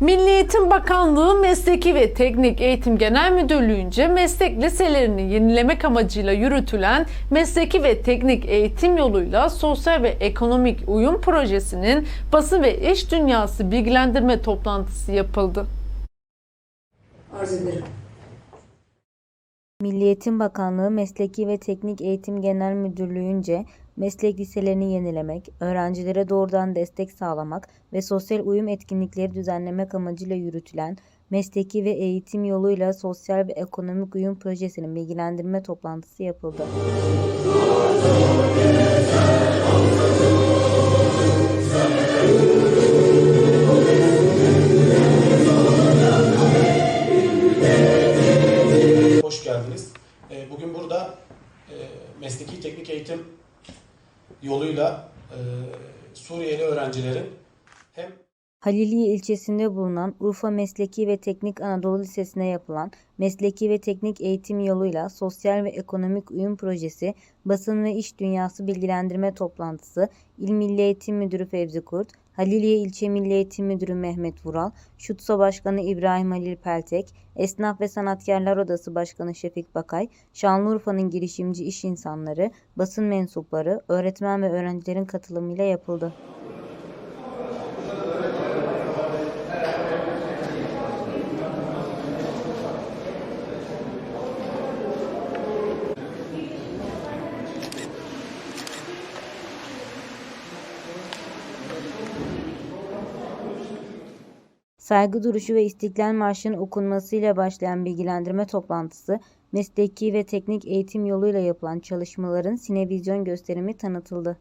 Milli Eğitim Bakanlığı Mesleki ve Teknik Eğitim Genel Müdürlüğü'nce meslek liselerini yenilemek amacıyla yürütülen mesleki ve teknik eğitim yoluyla sosyal ve ekonomik uyum projesinin basın ve iş dünyası bilgilendirme toplantısı yapıldı. arz ederim. Milli Eğitim Bakanlığı Mesleki ve Teknik Eğitim Genel Müdürlüğü'nce meslek liselerini yenilemek, öğrencilere doğrudan destek sağlamak ve sosyal uyum etkinlikleri düzenlemek amacıyla yürütülen mesleki ve eğitim yoluyla sosyal ve ekonomik uyum projesinin bilgilendirme toplantısı yapıldı. Hoş geldiniz. Ee, Bugün burada e, mesleki teknik eğitim yoluyla e, Suriyeli öğrencilerin hem Haliliye ilçesinde bulunan Urfa Mesleki ve Teknik Anadolu Lisesi'ne yapılan mesleki ve teknik eğitim yoluyla sosyal ve ekonomik uyum projesi basın ve iş dünyası bilgilendirme toplantısı İl Milli Eğitim Müdürü Fevzi Kurt, Haliliye İlçe Milli Eğitim Müdürü Mehmet Vural, Şutso Başkanı İbrahim Halil Peltek, Esnaf ve Sanatkarlar Odası Başkanı Şefik Bakay, Şanlıurfa'nın girişimci iş insanları, basın mensupları, öğretmen ve öğrencilerin katılımıyla yapıldı. Saygı duruşu ve İstiklal Marşı'nın okunmasıyla başlayan bilgilendirme toplantısı, mesleki ve teknik eğitim yoluyla yapılan çalışmaların sinevizyon gösterimi tanıtıldı.